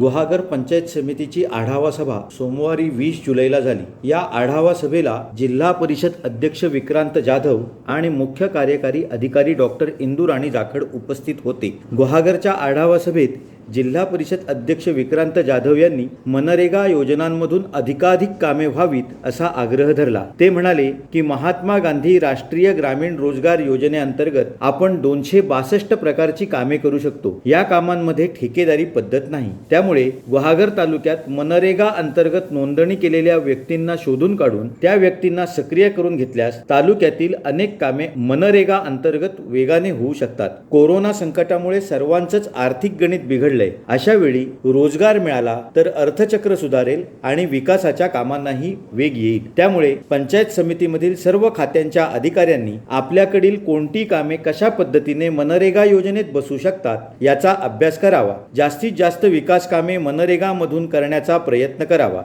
गुहागर पंचायत समितीची आढावा सभा सोमवारी वीस जुलैला झाली. या आढावा सभेला जिल्हा परिषद अध्यक्ष विक्रांत जाधव आणि मुख्य कार्यकारी अधिकारी डॉक्टर इंदुराणी जाखड उपस्थित होते. गुहागरच्या आढावा सभेत जिल्हा परिषद अध्यक्ष विक्रांत जाधव यांनी मनरेगा योजनांमधून अधिकाधिक कामे व्हावीत असा आग्रह धरला. ते म्हणाले की महात्मा गांधी राष्ट्रीय ग्रामीण रोजगार योजनेअंतर्गत आपण दोनशे बासष्ट प्रकारची कामे करू शकतो. या कामांमध्ये ठेकेदारी पद्धत नाही. त्यामुळे वहागर तालुक्यात मनरेगा अंतर्गत नोंदणी केलेल्या व्यक्तींना शोधून काढून त्या व्यक्तींना सक्रिय करून घेतल्यास तालुक्यातील अनेक कामे मनरेगा अंतर्गत वेगाने होऊ शकतात. कोरोना संकटामुळे सर्वांचंच आर्थिक गणित बिघडलंय अशा वेळी रोजगार मिळाला तर अर्थचक्र सुधारेल आणि विकासाच्या कामांनाही वेग येईल. त्यामुळे पंचायत समितीमधील सर्व खात्यांच्या अधिकाऱ्यांनी आपल्याकडील कोणती कामे कशा पद्धतीने मनरेगा योजनेत बसू शकतात याचा अभ्यास करावा. जास्तीत जास्त विकास कामे मनरेगा मधून करण्याचा प्रयत्न करावा.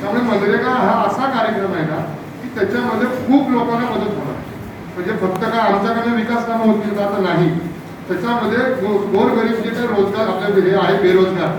त्यामुळे मनरेगा हा असा कार्यक्रम आहे ना की त्याच्यामध्ये खूप लोकांना मदत होणार. म्हणजे फक्त काय आमच्याकडे विकास कामं होतील आता नाही. त्याच्यामध्ये गो- गोरगरीब जे काही रोजगार आपल्या हे आहे बेरोजगार.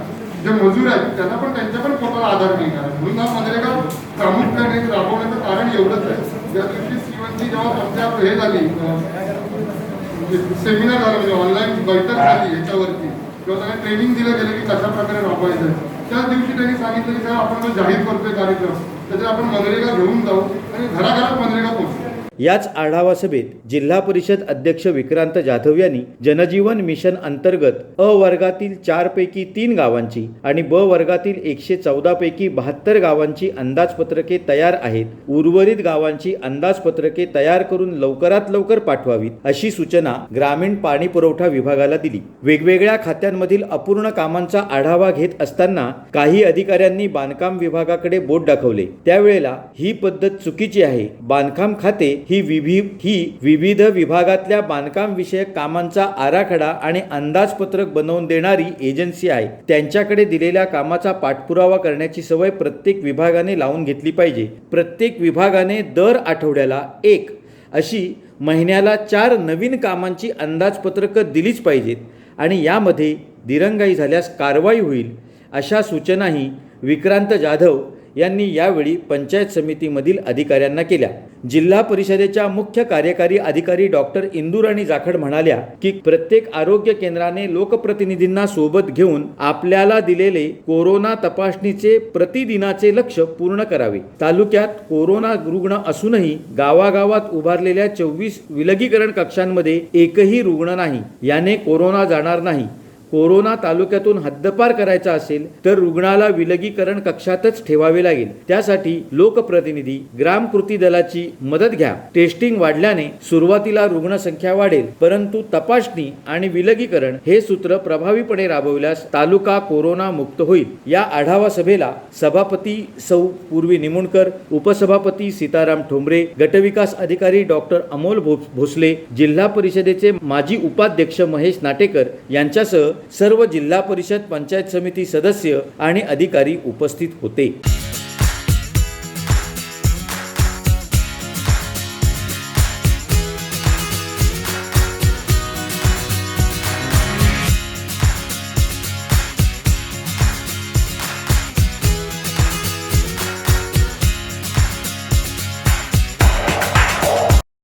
जे मजूर आहेत त्यांना पण त्यांच्या पण पोटाला आधार मिळणार म्हणून हा मनरेगा प्रामुख्याने राबवण्याचं कारण एवढंच आहे. ज्या दिवशी सीवनची जेव्हा आमच्या हे झाली म्हणजे सेमिनार झाला म्हणजे ऑनलाईन बैठक झाली याच्यावरती किंवा त्यांना ट्रेनिंग दिलं गेलं की कशा प्रकारे राबवायचं त्याच दिवशी त्यांनी सांगितलं की आपण जाहीर करतोय कार्यक्रम त्याच्यात आपण मनरेगा घेऊन जाऊ आणि घराघरात मनरेगा पोहोचू. याच आढावा सभेत जिल्हा परिषद अध्यक्ष विक्रांत जाधव यांनी जनजीवन मिशन अंतर्गत अ वर्गातील चार पैकी तीन गावांची आणि ब वर्गातील एकशे चौदा पैकी बहात्तर गावांची अंदाजपत्रके तयार आहेत. उर्वरित गावांची अंदाजपत्रके तयार करून लवकरात लवकर पाठवावीत अशी सूचना ग्रामीण पाणी पुरवठा विभागाला दिली. वेगवेगळ्या खात्यांमधील अपूर्ण कामांचा आढावा घेत असताना काही अधिकाऱ्यांनी बांधकाम विभागाकडे बोट दाखवले. त्यावेळेला ही पद्धत चुकीची आहे. बांधकाम खाते ही विभी ही विविध विभागातल्या बांधकाम विषयक कामांचा आराखडा आणि अंदाजपत्रक बनवून देणारी एजन्सी आहे. त्यांच्याकडे दिलेल्या कामाचा पाठपुरावा करण्याची सवय प्रत्येक विभागाने लावून घेतली पाहिजे. प्रत्येक विभागाने दर आठवड्याला एक अशी महिन्याला चार नवीन कामांची अंदाजपत्रकं दिलीच पाहिजेत आणि यामध्ये दिरंगाई झाल्यास कारवाई होईल अशा सूचनाही विक्रांत जाधव यांनी यावेळी पंचायत समितीमधील अधिकाऱ्यांना केल्या. जिल्हा परिषदेच्या मुख्य कार्यकारी अधिकारी डॉक्टर इंदुराणी जाखड म्हणाल्या की प्रत्येक आरोग्य केंद्राने लोकप्रतिनिधींना सोबत घेऊन आपल्याला दिलेले कोरोना तपासणीचे प्रतिदिनाचे लक्ष पूर्ण करावे. तालुक्यात कोरोना रुग्ण असूनही गावागावात उभारलेल्या चोवीस विलगीकरण कक्षांमध्ये एकही रुग्ण नाही. याने कोरोना जाणार नाही. कोरोना तालुक्यातून हद्दपार करायचा असेल तर रुग्णाला विलगीकरण कक्षातच ठेवावे लागेल. त्यासाठी लोकप्रतिनिधी ग्राम कृती दलाची मदत घ्या. टेस्टिंग वाढल्याने सुरुवातीला रुग्णसंख्या वाढेल परंतु तपासणी आणि विलगीकरण हे सूत्र प्रभावीपणे राबवल्यास तालुका कोरोना मुक्त होईल. या आढावा सभेला सभापती सौ. पूर्वी निमुणकर उपसभापती सीताराम ठोंबरे गटविकास अधिकारी डॉक्टर अमोल भो- भोसले जिल्हा परिषदेचे माजी उपाध्यक्ष महेश नाटेकर यांच्यासह सर्व जिल्हा परिषद पंचायत समिती सदस्य आणि अधिकारी उपस्थित होते.